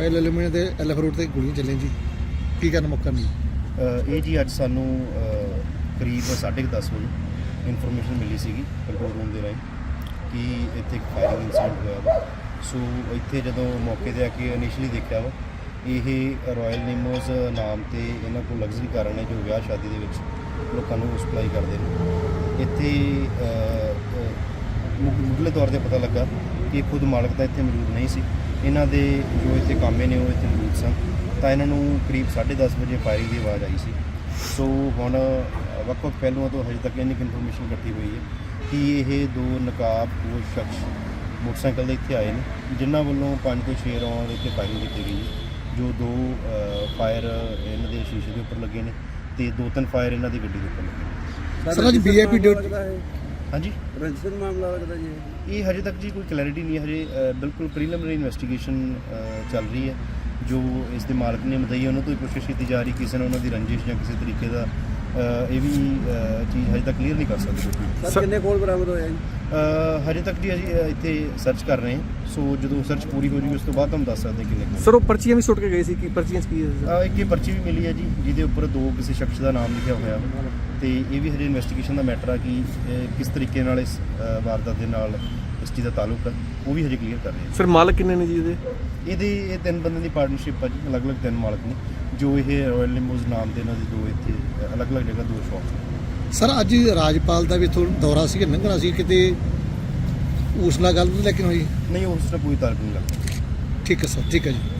Royal aluminium ਤੇ LF road ਤੇ ਗੋਲੀਆਂ ਚੱਲੀਆਂ ਜੀ। ਕੀ ਕਰਨ ਮੌਕਾ ਨਹੀਂ? ਅ, ਇਹ ਜੀ ਅੱਜ ਸਾਨੂੰ ਅ, ਕਰੀਬ 10:30 ਵਜੇ ਇਨਫੋਰਮੇਸ਼ਨ ਮਿਲੀ ਸੀਗੀ ਕੰਟਰੋਲ ਰੂਮ ਦੇ ਰਾਹੀਂ ਕਿ ਇੱਥੇ ਇੱਕ ਫਾਇਰਿੰਗ ਇਨਸੀਡੈਂਟ ਹੋਇਆ ਵਾ। ਸੋ ਇੱਥੇ ਜਦੋਂ ਮੌਕੇ ਤੇ ਆ ਕੇ ਇਨੀਸ਼ੀਅਲੀ ਦੇਖਿਆ ਵਾ ਇਹ ਰਾਇਲ ਨਿਮੋਸ ਨਾਮ ਤੇ ਇਹਨਾਂ ਕੋਲ ਲਗਜ਼ਰੀ ਕਾਰ ਨੇ ਜੋ ਵਿਆਹ ਸ਼ਾਦੀ ਦੇ ਵਿੱਚ ਲੋਕਾਂ ਨੂੰ ਸਪਲਾਈ ਕਰਦੇ ਨੇ। ਇੱਥੇ ਅ, ਅ, ਮੁ- ਮੁੱਢਲੇ ਤੌਰ ਤੇ ਪਤਾ ਲੱਗਾ ਕਿ ਖੁਦ ਮਾਲਕ ਤਾਂ ਇੱਥੇ ਮੌਜੂਦ ਨਹੀਂ ਸੀ। ਇਹਨਾਂ ਦੇ ਜੋ ਇੱਥੇ ਕਾਮੇ ਨੇ, ਉਹ ਇੱਥੇ ਮੌਜੂਦ ਸਨ। ਤਾਂ ਇਹਨਾਂ ਨੂੰ ਕਰੀਬ 10:30 ਵਜੇ ਫਾਇਰਿੰਗ ਦੀ ਆਵਾਜ਼ ਆਈ ਸੀ। ਸੋ ਹੁਣ ਵੱਖ-ਵੱਖ ਪਹਿਲੂਆਂ ਤੋਂ ਹਜੇ ਤੱਕ ਇੰਨੀ ਇਨਫੋਰਮੇਸ਼ਨ ਇਕੱਠੀ ਹੋਈ ਹੈ ਕਿ ਇਹ ਦੋ ਨਕਾਬ ਸ਼ਖਸ ਮੋਟਰਸਾਈਕਲ ਦੇ ਇੱਥੇ ਆਏ ਨੇ, ਜਿਨ੍ਹਾਂ ਵੱਲੋਂ ਪੰਜ ਤੋਂ ਛੇ ਰੌਂਦ ਦੇ ਇੱਥੇ ਫਾਇਰਿੰਗ ਕੀਤੀ ਗਈ ਹੈ, ਜੋ ਦੋ ਫਾਇਰ ਇਹਨਾਂ ਦੇ ਸ਼ੀਸ਼ੇ ਦੇ ਉੱਪਰ ਲੱਗੇ ਨੇ ਤੇ ਦੋ ਤਿੰਨ ਫਾਇਰ ਇਹਨਾਂ ਦੀ ਗੱਡੀ ਦੇ ਉੱਪਰ ਲੱਗੇ ਨੇ। ਸਰ, ਅੱਜ ਵੀਆਈਪੀ ਡਿਊਟੀ ਹਾਂਜੀ। ਰਜਿਸਟਰ ਮਾਮਲਾ ਲੱਗਦਾ ਜੀ ਇਹ। ਹਜੇ ਤੱਕ ਜੀ ਕੋਈ ਕਲੈਰਿਟੀ ਨਹੀਂ ਹੈ ਹਜੇ ਬਿਲਕੁਲ ਪ੍ਰੀਲਿਮਿਨਰੀ ਇਨਵੈਸਟੀਗੇਸ਼ਨ ਚੱਲ ਰਹੀ ਹੈ। ਜੋ ਇਸ ਦੇ ਮਾਲਕ ਨੇ ਮਦਈ ਉਹਨਾਂ ਤੋਂ ਹੀ ਪੁੱਛਿਸ਼ ਕੀਤੀ ਜਾ ਰਹੀ ਕਿਸੇ ਨੇ ਉਹਨਾਂ ਦੀ ਰੰਜਿਸ਼ ਜਾਂ ਕਿਸੇ ਤਰੀਕੇ ਦਾ ਇਹ ਵੀ ਚੀਜ਼ ਹਜੇ ਤੱਕ ਕਲੀਅਰ ਨਹੀਂ ਕਰ ਸਕਦੇ। ਸਰ ਕਿੰਨੇ ਕੋਲ ਬਰਾਮਦ ਹੋਇਆ ਜੀ? ਹਜੇ ਤੱਕ ਜੀ ਅਸੀਂ ਇੱਥੇ ਸਰਚ ਕਰ ਰਹੇ ਹਾਂ। ਸੋ ਜਦੋਂ ਸਰਚ ਪੂਰੀ ਹੋ ਜੂਗੀ ਉਸ ਤੋਂ ਬਾਅਦ ਤੁਹਾਨੂੰ ਦੱਸ ਸਕਦੇ ਕਿੰਨੇ ਕੁ ਸਰ ਉਹ ਪਰਚੀਆਂ ਵੀ ਸੁੱਟ ਕੇ ਗਏ ਸੀ ਕਿ ਪਰਚੀਆਂ 'ਚ ਕੀ ਹੈ ਸਰ? ਇੱਕ ਇਹ ਪਰਚੀ ਵੀ ਮਿਲੀ ਹੈ ਜੀ ਜਿਹਦੇ ਉੱਪਰ ਦੋ ਕਿਸੇ ਸ਼ਖਸ ਦਾ ਨਾਮ ਲਿਖਿਆ ਹੋਇਆ। ਤੇ ਇਹ ਵੀ ਹਜੇ ਇਨਵੈਸਟੀਗੇਸ਼ਨ ਦਾ ਮੈਟਰ ਆ ਕਿ ਇਹ ਕਿਸ ਤਰੀਕੇ ਨਾਲ ਇਸ ਵਾਰਦਾਤ ਦੇ ਨਾਲ ਇਸ ਚੀਜ਼ ਦਾ ਤਾਲੁਕ ਹੈ ਉਹ ਵੀ ਹਜੇ ਕਲੀਅਰ ਕਰ ਰਹੇ ਹਾਂ। ਸਰ ਮਾਲਕ ਕਿੰਨੇ ਨੇ ਜੀ ਇਹਦੇ? ਇਹਦੇ ਇਹ ਤਿੰਨ ਬੰਦਿਆਂ ਦੀ ਪਾਰਟਨਰਸ਼ਿਪ ਆ ਜੀ ਅਲੱਗ-ਅਲੱਗ ਤਿੰਨ ਮਾਲਕ ਨੇ। ਜੋ ਇਹ ਰਾਇਲ ਨਿਮੋਜ਼ ਨਾਮ ਦੇ ਇਹਨਾਂ ਦੇ ਦੋ ਇੱਥੇ ਅਲੱਗ-ਅਲੱਗ ਜਗ੍ਹਾ ਦੋ ਸ਼ੌਪ ਨੇ। ਸਰ ਅੱਜ ਰਾਜਪਾਲ ਦਾ ਵੀ ਇੱਥੋਂ ਦੌਰਾ ਸੀ ਲੰਘਣਾ ਸੀ ਕਿਤੇ ਉਸ ਨਾਲ ਗੱਲ ਨਹੀਂ ਲੇਕਿਨ ਹੋਈ? ਨਹੀਂ ਉਸ ਨਾਲ ਕੋਈ ਤਾਲੁਕ ਨਹੀਂ ਲੱਗਦਾ। ਠੀਕ ਹੈ ਸਰ ਠੀਕ ਹੈ ਜੀ।